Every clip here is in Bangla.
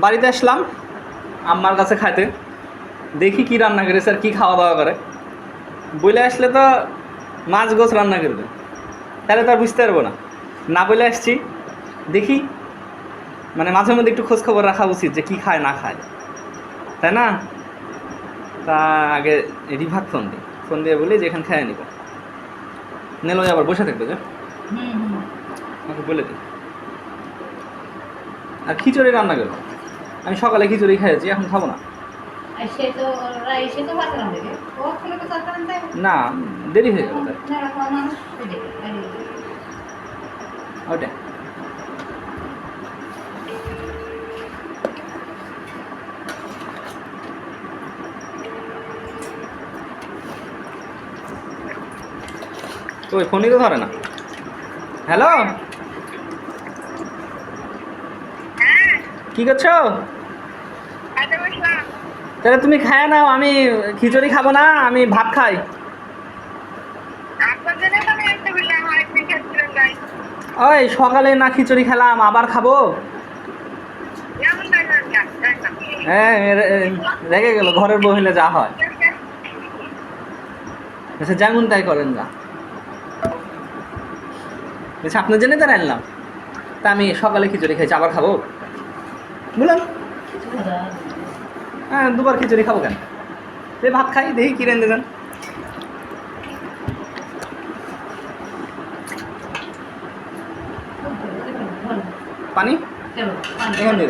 বাড়িতে আসলাম আম্মার কাছে খাইতে। দেখি কি রান্না করেছে আর কি খাওয়া দাওয়া করে? বলে আসলে তো মাছ গোছ রান্না করবে। তাহলে তো আর বুঝতে পারব না। না বলে আসছি দেখি। মানে মাঝে মধ্যে একটু খোঁজ খবর রাখা উচিত যে কি খায় না খায়। তাই না? তা আগে রিভাগ ফোন দিই। ফোন দিয়ে বলি যে এখানে খাইয়ে নিব। নেলো আবার বসে থাকবে যে। আমাকে বলে দিই। আর খিচুড়ি রান্না করব? আমি সকালে খিচুড়ি খেয়েছি এখন খাব না। না দেরি হয়ে যাবে মানুষ ওই ফোনই তো ধরে না। হ্যালো? কি করছ? তাহলে তুমি খায় নাও আমি খিচুড়ি খাব না আমি ভাত খাই। ওই সকালে না খিচুড়ি খেলাম আবার খাব। হ্যাঁ রেগে গেল ঘরের বহিলে যা হয়। আচ্ছা যেমন তাই করেন না। আচ্ছা আপনার জন্য তো আনলাম তা আমি সকালে খিচুড়ি খাইছি আবার খাব। বললাম। হ্যাঁ দুবার খিচুড়ি খাব কেন? এই ভাত খাই, দেখি কি রেন্দে যান পানি? এখান দিয়ে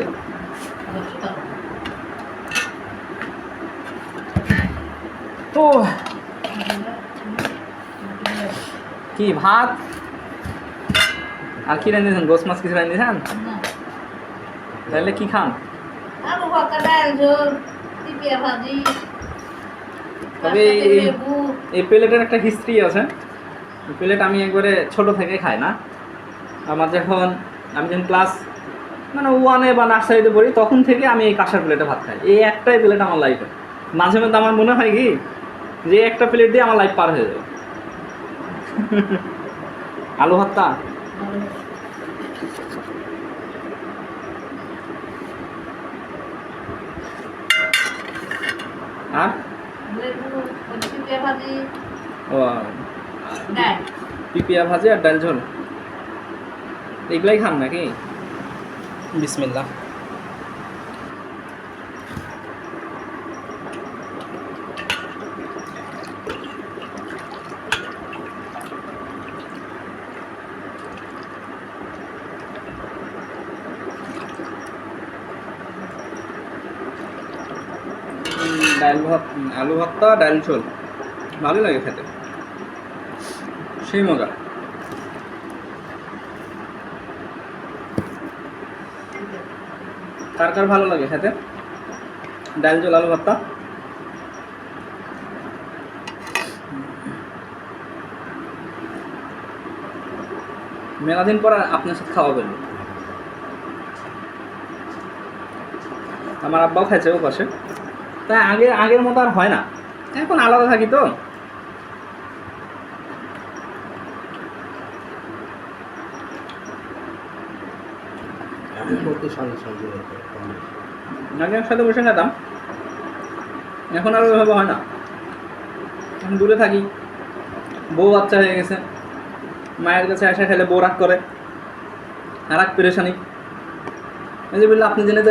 তো। কি ভাত? আর কি রেঁধেছেন গোস মাছ কিছু রেঁধেছেন তাহলে কি খান ভাজি, তবে এই- প্লেটের একটা হিস্ট্রি আছে। প্লেট আমি একবারে ছোট থেকে খাই না। আমার যখন আমি যখন ক্লাস মানে ওয়ানে বা নার্সারিতে পড়ি তখন থেকে আমি এই কাঁসার প্লেটে ভাত খাই। এই একটাই প্লেট আমার লাইফে মাঝে মধ্যে আমার মনে হয় কি যে একটা প্লেট দিয়ে আমার লাইফ পার হয়ে যাবে। আলু ভর্তা। আর ভাজি, ও পিপিয়া ভাজি আর ডাল ঝোল এগুলাই খান নাকি? বিসমিল্লা ডাল ভাত, আলু ভর্তা, ডাল ঝোল। ভালো লাগে খেতে। সেই মজা। কার কার ভালো লাগে খেতে? ডাল ঝোল, আলু ভর্তা? মেলাদিন পর আপনার সাথে খাওয়া বলব আমার আব্বাও খাইছে ও পাশে। তাই আগে, আগের মতো আর হয় না। এখন আলাদা থাকি তো। আগে একসাথে বসে খেতাম। এখন আর ওইভাবে হয় না। এখন দূরে থাকি। বউ বাচ্চা হয়ে গেছে। মায়ের কাছে আসা খেলে বউ রাগ করে। আর এক পেরেশানি। এই যে বললে, আপনি জেনে তো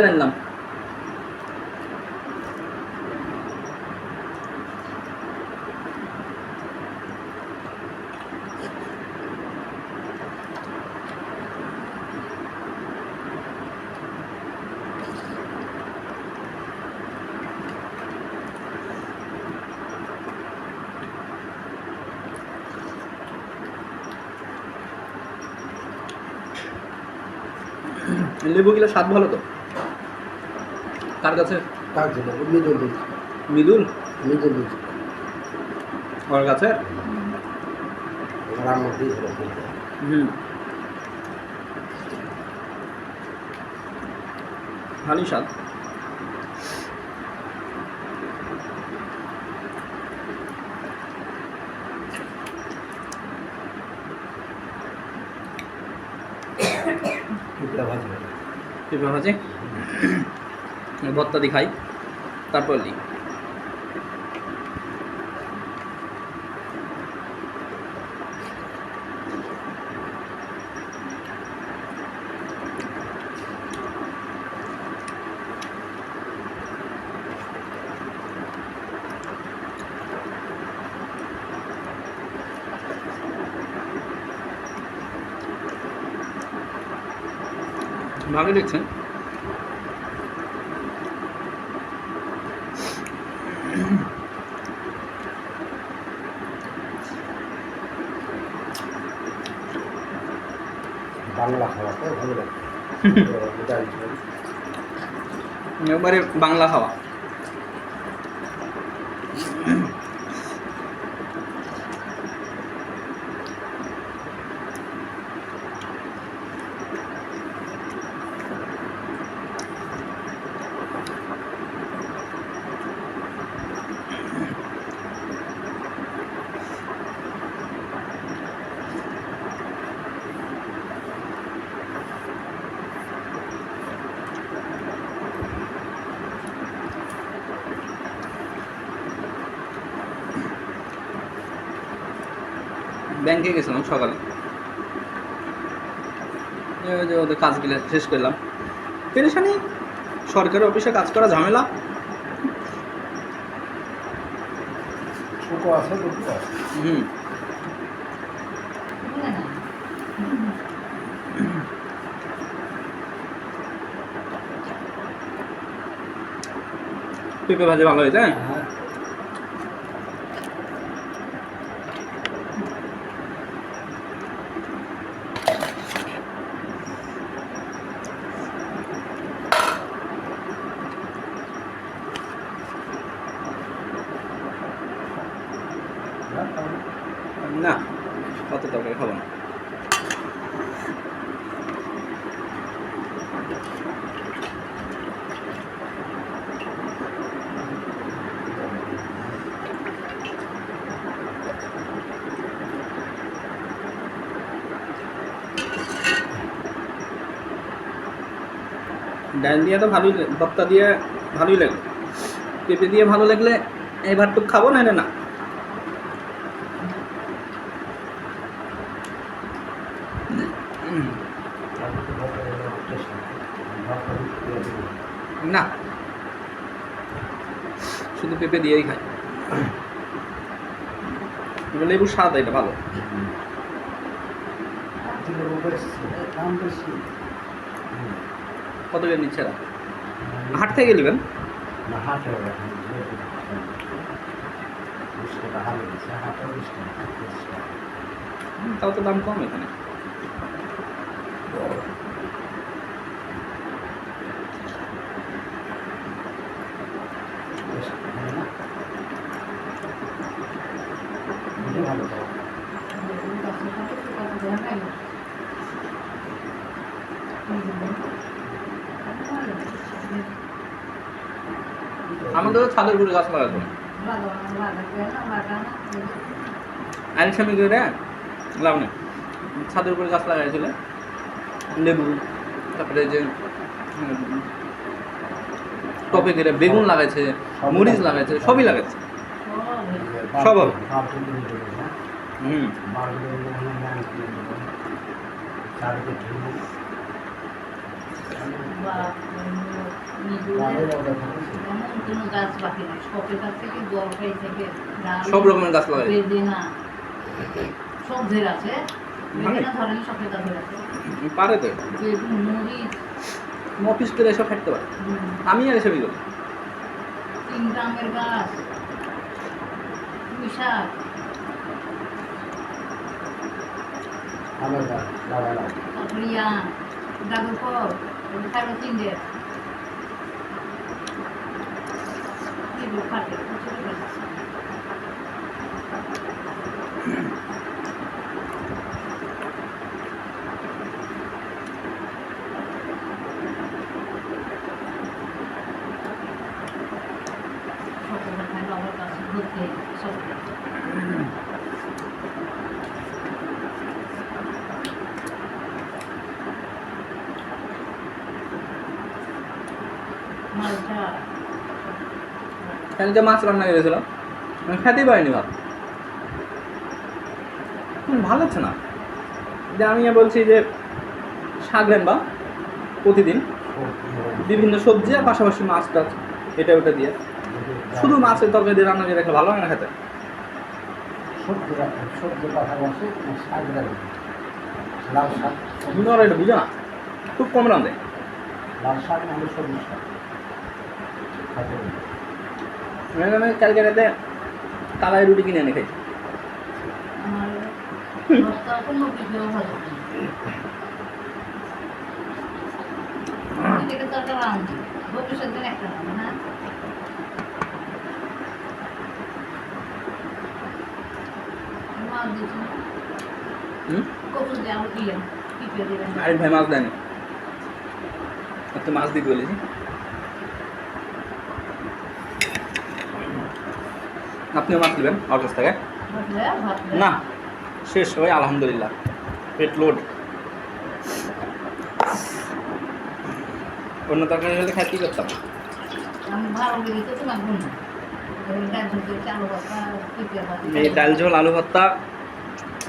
লেবুগুলো স্বাদ ভালো তো? কার কাছে? কার জন্য? মিদুল মৃদুল? ওর কাছে? হুম। ভালোই স্বাদ। ভাজি পেঁপে ভাজি ভর্তা দিখাই খাই। তারপর ভালো দেখছেন। বাংলা খাওয়া তো ভালো লাগে। ডাল একবারে বাংলা খাওয়া ব্যাংকে গেছিলাম সকালে। যে ওদের কাজগুলো শেষ করলাম। পেরেশানি সরকারি অফিসে কাজ করা ঝামেলা। হুম। পেঁপে ভাজি ভালো হয়েছে হ্যাঁ? হ্যাঁ না কত তরকারি খাব না ডাল দিয়ে তো ভালোই ভর্তা দিয়ে ভালোই লাগে। পেঁপে দিয়ে ভালো লাগলে এই ভাতটুক খাব না না। না। শুধু পেঁপে দিয়েই খাই। লেবুর স্বাদ এটা ভালো। কত করে নিচ্ছে এরা? হাট থেকে নেবেন? না তাও তো দাম কম এখানে। ভালো না এটা ভালো খাওয়া লেবুর গাছের সাথে শুকাতে দেওয়া নাই। এই জন্য। ভালো। আমাদের ছাদের উপরে গাছ লাগাতো স্বামী করে লাভ ছাদের উপরে গাছ লাগাইছিল লেবু, তারপরে যে টপে করে বেগুন লাগাইছে, মরিচ লাগাইছে, সবই লাগাইছে। সব হবে। হুম। কোনো গাছ বাকি নাই সবের গাছ থেকে জলপাই থেকে সব রকমের গাছ লাগাইছে বেদেনা সব ধরে আছে। মানে? ধরেন সবের গাছ ধরে আছে। পারে তো। মরিচ। করে এসব খাটতে পারে। আমি আর এসবই করি। তিন গ্রামের গাছ তারপরে ইয়া ডাগর ফল এগুলো my job. তাহলে যে মাছ রান্না করেছিলাম আমি খেতেই পারিনি ভাত। ভালো হচ্ছে না। যে আমি বলছি যে শাক রান্না প্রতিদিন বিভিন্ন সবজি আর পাশাপাশি মাছ টাছ এটা ওটা দিয়ে। শুধু মাছের তরকারি দিয়ে রান্না করে রেখে ভালো হয় না খেতে? তুমি এটা বুঝো না। খুব কম রান্ধে লাল শাক নাহলে সবুজ শাক। আমি কালকে রাতে তালাই রুটি কিনে এনে খাই আমার বস্তা কোনো ভিডিও ভালো থেকে তো একটা রান্ধি ভবিষ্যৎ দিন একটা রান্ধি না মাছ দিচ্ছি হুম? দিয়ে আমি দিলাম আরে ভাই মাছ দেয়নি। মাছ দিতে বলেছি। আপনিও মাছ নেবেন আমার কাছ থেকে? না শেষ ওই আলহামদুলিল্লাহ। পেট লোড অন্য তরকারি হলে খাই কি করতাম? এই ডাল ঝোল আলু ভর্তা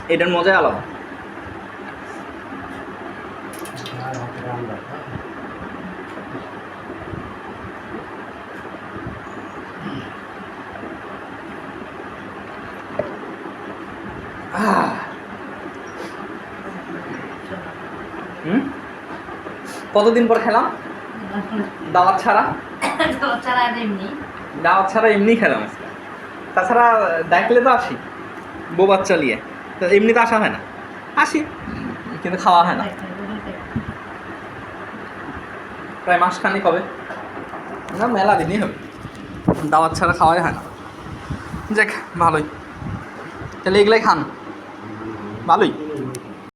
এটার মজাই আলাদা আর হাতে রান্না আহ, হুম কতদিন পর খেলাম? দাওয়াত ছাড়া? ছাড়া দাওয়াত ছাড়া এমনি খেলাম। তাছাড়া দেখলে তো আসি বউ বাচ্চা নিয়ে। তো এমনি তো আসা হয় না। আসি কিন্তু খাওয়া হয় না। প্রায় মাসখানেক হবে। না মেলা দিনই হবে। দাওয়াত ছাড়া খাওয়াই হয় না। যাক ভালোই। তাহলে এগুলাই খান। ভালোই।